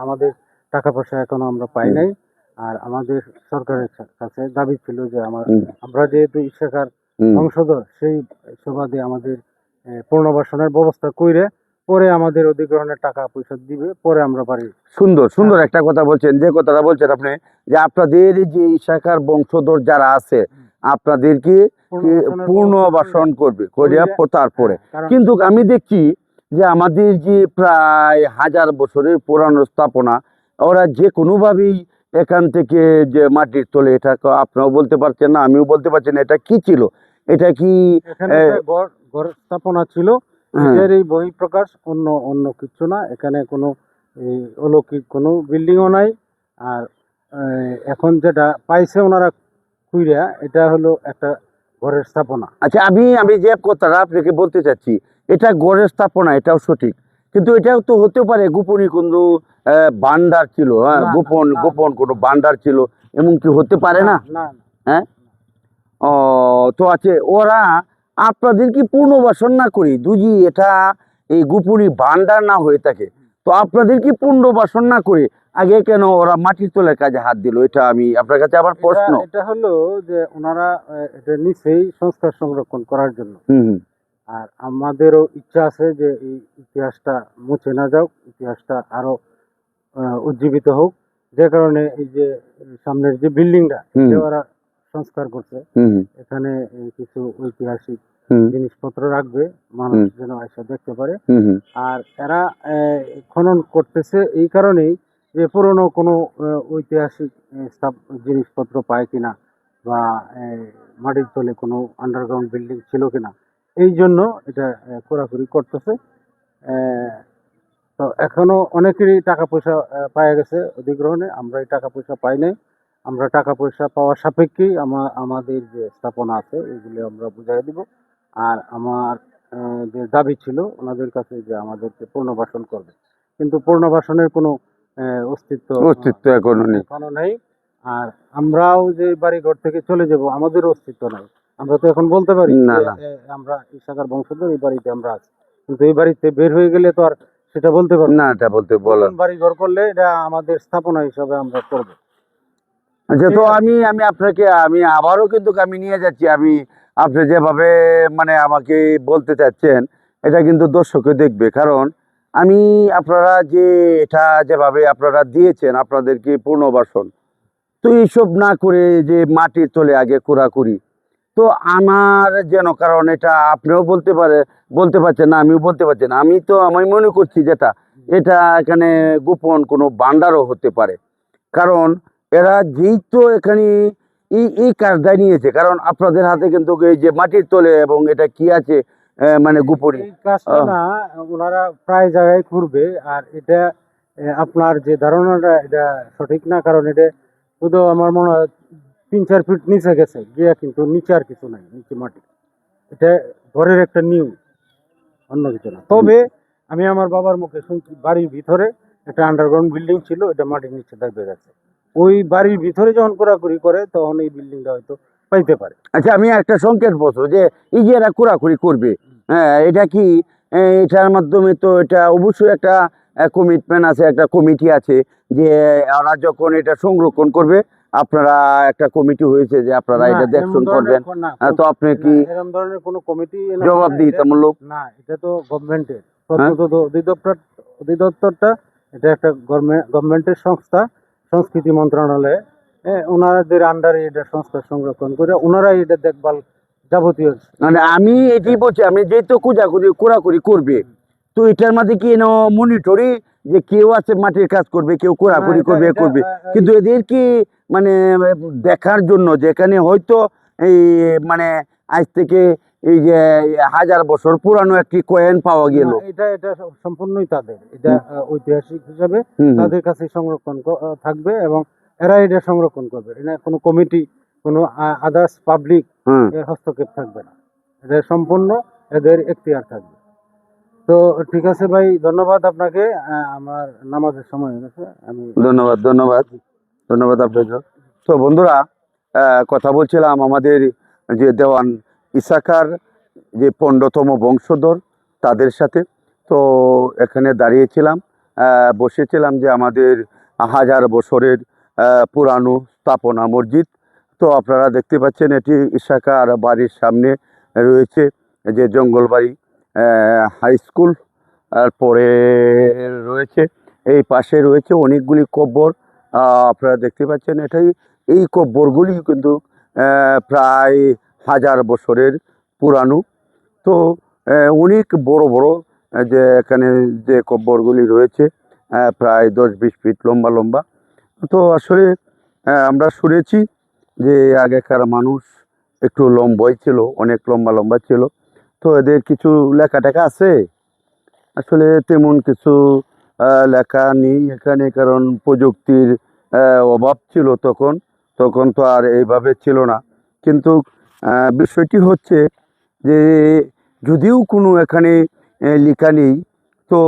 আমাদের টাকা পয়সা এখনও আমরা পাই নাই। আর আমাদের সরকারের কাছে দাবি ছিল যে আমার আমরা যেহেতু হুম। বংশধর সেই সুবাদে আমাদের পুনর্বাসনের ব্যবস্থা কইরে পরে আমাদের অধিগ্রহণের টাকা পয়সা দিবে পরে আমরা পারি সুন্দর সুন্দর একটা কথা বলছেন। যে কথাটা বলছেন আপনি যে আপনাদের যে শাখার বংশধর যারা আছে আপনাদেরকে পুনর্বাসন করবে করিয়া তারপরে হ্যাঁ, কিন্তু আমি দেখছি যে আমাদের যে প্রায় হাজার বছরের পুরানো স্থাপনা ওরা যে কোনোভাবেই এখান থেকে যে মাটির তোলে এটা তো বলতে পারছেন না আমিও বলতে পারছি না এটা কি ছিল? এটা কি ঘর স্থাপনা ছিল। হ্যাঁ, এর এই বহিঃপ্রকাশ অন্য অন্য কিছু না। এখানে কোনো এই অলৌকিক কোনো বিল্ডিংও নাই। আর এখন যেটা পাইছে ওনারা কুইরা এটা হলো একটা ঘরের স্থাপনা। আচ্ছা আমি আমি যে কথাটা আপনাকে বলতে চাচ্ছি এটা গড়ের স্থাপনা এটাও সঠিক। কিন্তু এটাও তো হতে পারে গোপনী কোনো আহ, ভান্ডার ছিল হ্যাঁ গোপন গোপন কোনো ভান্ডার ছিল এমন কি হতে পারে না? হ্যাঁ? ও তো আছে ওরা আপনাদের কি পুনর্বাসন না করি দুজি এটা এই গোপনী ভান্ডার না হয়ে থাকে? তো আপনাদের কি পুনর্বাসন না করে আগে কেন ওরা মাটির তোলার কাজে হাত দিল? এটা আমি আপনার কাছে আবার প্রশ্ন। এটা হলো যে ওনারা এটা নিচেই সংস্কার সংরক্ষণ করার জন্য। আর আমাদেরও ইচ্ছা আছে যে এই ইতিহাসটা মুছে না যাক ইতিহাসটা আরও উজ্জীবিত হোক। যে কারণে এই যে সামনের যে বিল্ডিংটা। ওরা সংস্কার করছে। এখানে কিছু ঐতিহাসিক জিনিসপত্র রাখবে মানুষ যেন এসে দেখতে পারে। আর এরা খনন করতেছে এই কারণেই যে পুরনো কোনো ঐতিহাসিক জিনিসপত্র পায় কিনা বা মাটির তলে কোনো আন্ডারগ্রাউন্ড বিল্ডিং ছিল কিনা এই জন্য এটা খোরাখুরি করতেছে। তো এখনও অনেকেরই টাকা পয়সা পাওয়া গেছে অধিগ্রহণে আমরা এই টাকা পয়সা পাই নাই। আমরা টাকা পয়সা পাওয়ার সাপেক্ষেই আমাদের যে স্থাপনা আছে এগুলি আমরা বুঝাই দিব। আর আমার যে দাবি ছিল ওনাদের কাছে যে আমাদেরকে পুনর্বাসন করবে। কিন্তু পুনর্বাসনের কোনো অস্তিত্ব অস্তিত্ব এখনও নেই। এখনও নেই। আর আমরাও যে বাড়ি ঘর থেকে চলে যাব আমাদের অস্তিত্ব নাই। আমরা তো এখন বলতে পারি না, আমরা ইশাকার বংশধর এই বাড়িতে আমরা আছি। কিন্তু এই বাড়িতে বের হয়ে গেলে তো আর সেটা বলতে পারব না। এটা বলতে বলেন বাড়ি ঘর করলে এটা আমাদের স্থাপনা হিসাবে আমরা করব। আচ্ছা তো আমি আমি আপনাকে আমি আবারও কিন্তু আমি নিয়ে যাচ্ছি। আমি আপনি যেভাবে মানে আমাকে বলতে চাচ্ছেন, এটা কিন্তু দর্শকে দেখবে। কারণ আমি আপনারা যে, এটা যেভাবে আপনারা দিয়েছেন, আপনাদেরকে পুনর্বাসন তো এইসব না করে যে মাটির তলে আগে কুড়াকুড়ি তো আমার যেন কারণ এটা আপনিও বলতে পারে, বলতে পারছেন না, আমিও বলতে পারছি না। আমি তো, আমি মনে করছি যেটা এটা এখানে গোপন কোনো ভান্ডারও হতে পারে। কারণ এরা যেই তো এখানে এই এই কাজটা নিয়েছে। কারণ আপনাদের হাতে কিন্তু এই যে মাটির তলে এবং এটা কি আছে মানে। না ওনারা প্রায় জায়গায় ঘুরবে আর এটা আপনার যে ধারণাটা এটা সঠিক না কারণ এটা শুধু আমার মনে হয় তিন চার ফিট নিচে গেছে গিয়া কিন্তু নিচে আর কিছু নাই নিচে মাটি। এটা ঘরের একটা নিউ অন্য কিছু না। তবে আমি আমার বাবার মুখে শুনছি বাড়ির ভিতরে একটা আন্ডারগ্রাউন্ড বিল্ডিং ছিল এটা মাটির নিচে দেখবে গেছে ওই বাড়ির ভিতরে যখন কোরাকুরি করে তখন এই বিল্ডিংটা হয়তো পাইতে পারে। আচ্ছা আমি একটা সংকেত বলব যে এই যে এরা কুড়াকুড়ি করবে হ্যাঁ এটা কি এটার মাধ্যমে তো এটা অবশ্যই একটা কমিটমেন্ট আছে একটা কমিটি আছে যে ওরা যখন এটা সংরক্ষণ করবে আপনারা একটা কমিটি হয়েছে যে আপনারা এটা দেখশন করবেন। তো আপনি কি না, এরম ধরনের কোনো কমিটি জবাবদিহিতামূলক? না এটা তো গভর্নমেন্টের প্রত্নতত্ত্ব অধিদপ্তর অধিদপ্তরটা এটা একটা গভর্নমেন্টের সংস্থা। সংস্কৃতি মন্ত্রণালয়ে ওনাদের আন্ডারে এটা সংস্কার সংরক্ষণ করে ওনারাই এটা দেখভাল যাবতীয় মানে আমি এটি বলছি আমি যেহেতু কুজাকুজি কুড়াকুড়ি করবে তো এটার মধ্যে কি মনিটরি যে কেউ আছে মাটির কাজ করবে কেউ কুড়াকুড়ি করবে করবে। কিন্তু এদের কি মানে দেখার জন্য যেখানে হয়তো এই মানে আজ থেকে এই যে হাজার বছর পুরানো একটি কয়েন পাওয়া গেল। এটা এটা সম্পূর্ণই তাদের। এটা ঐতিহাসিক হিসাবে। তাদের কাছে সংরক্ষণ থাকবে এবং এরা এটা সংরক্ষণ করবে। এটা কোনো কমিটি কোনো আদার্স পাবলিক এর হস্তক্ষেপ থাকবে না। এটা সম্পূর্ণ এদের এখতিয়ার থাকবে। তো ঠিক আছে ভাই ধন্যবাদ আপনাকে। আমার নামাজের সময় হয়ে গেছে। আমি ধন্যবাদ ধন্যবাদ। ধন্যবাদ আপনাকে। তো বন্ধুরা কথা বলছিলাম আমাদের যে দেওয়ান ইসাকার যে পনেরোতম বংশধর তাদের সাথে। তো এখানে দাঁড়িয়েছিলাম বসেছিলাম যে আমাদের হাজার বছরের পুরানো স্থাপনা মসজিদ। তো আপনারা দেখতে পাচ্ছেন এটি ইশাকার বাড়ির সামনে রয়েছে, যে জঙ্গলবাড়ি হাই স্কুল। তারপরে রয়েছে, এই পাশে রয়েছে অনেকগুলি কব্বর। আপনারা দেখতে পাচ্ছেন এটাই, এই কব্বরগুলি কিন্তু প্রায় হাজার বছরের পুরানো। তো অনেক বড় বড় যে এখানে যে কব্বরগুলি রয়েছে প্রায় দশ বিশ ফিট লম্বা লম্বা। তো আসলে আমরা শুনেছি যে আগেকার মানুষ একটু লম্বাই ছিল, অনেক লম্বা লম্বা ছিল। তো এদের কিছু লেখা টেখা আছে? আসলে তেমন কিছু লেখা নেই এখানে, কারণ প্রযুক্তির অভাব ছিল তখন। তখন তো আর এইভাবে ছিল না। কিন্তু বিষয়টি হচ্ছে যে যদিও কোনো এখানে লেখা নেই তো